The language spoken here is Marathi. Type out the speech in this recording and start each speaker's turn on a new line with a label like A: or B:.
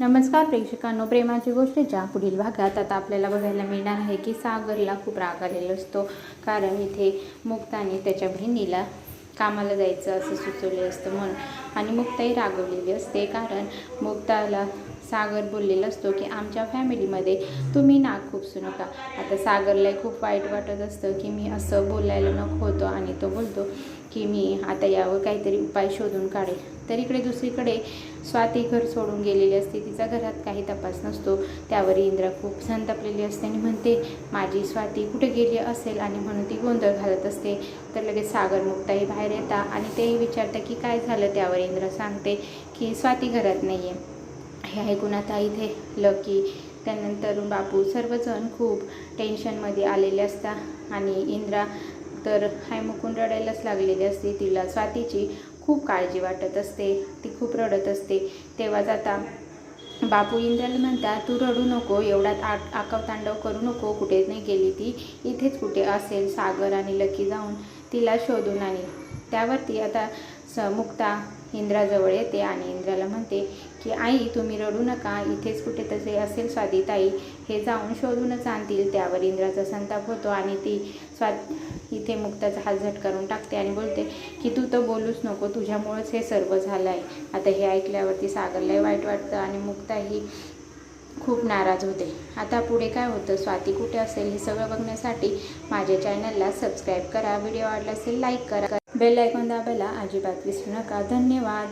A: नमस्कार प्रेक्षकांनो प्रेमाची गोष्टीच्या पुढील भागात आता आपल्याला बघायला मिळणार आहे की सागरला खूप राग आलेला असतो. कारण इथे मुक्ताने त्याच्या बहिणीला कामाला जायचं असं सुचवले असतं म्हणून. आणि मुक्ताही रागवलेली असते कारण मुक्ताला सागर बोललेला असतो की आमच्या फॅमिलीमध्ये तुम्ही नाक खुपसू नका. आता सागरला खूप वाईट वाटत असतं की मी असं बोलायला नको होतो आणि तो बोलतो की मी आता यावर काहीतरी उपाय शोधून काढेल. तर इकडे दुसरीकडे स्वाती घर सोडून गेलेली असते. तिचा घरात काही तपास नसतो. त्यावर इंद्रा खूप संतापलेली असते आणि म्हणते माझी स्वाती कुठे गेली असेल? आणि म्हणून ती गोंधळ घालत असते. तर लगेच सागर मुक्ताही बाहेर येतात आणि तेही विचारतं की काय झालं? त्यावर इंद्रा सांगते की स्वाती घरात नाही आहे हे ऐकून आता इथे लकी त्यानंतर बापू सर्वजण खूप टेन्शनमध्ये आलेले असतात आणि इंद्रा तर हाय मुकून रडायलाच लागलेली असते. तिला स्वातीची खूप काळजी वाटत असते. ती खूप रडत असते. तेव्हाच आता बापू इंद्राला म्हणता तू रडू नको एवढ्यात आ आकवतांडव करू नको. कुठे नाही गेली ती. इथेच कुठे असेल सागर आणि लकी जाऊन तिला शोधून आणि त्यावरती आता स मुक्ता इंद्राजवळ येते आणि इंद्राला म्हणते की आई तुम्ही रडू नका. इथेच कुठे तसे असेल स्वादिताई. हे जाऊन शोधूनच आणतील. त्यावर इंद्राचा संताप होतो आणि ती स्वा इथे मुक्ताचा हात झटकारून टाकते आणि बोलते की तू तर बोलूच नको. तुझ्यामुळंच हे सर्व झालं आहे आता हे ऐकल्यावरती सागरलाही वाईट वाटतं आणि मुक्ताही खूप नाराज होते. आता पुढे काय होतं? स्वाती कुठे असेल हे सगळं बघण्यासाठी माझ्या चॅनलला सबस्क्राईब करा. व्हिडिओ आवडला असेल लाईक करा. बेल आयकॉन दाबायला अजिबात विसरू नका. धन्यवाद.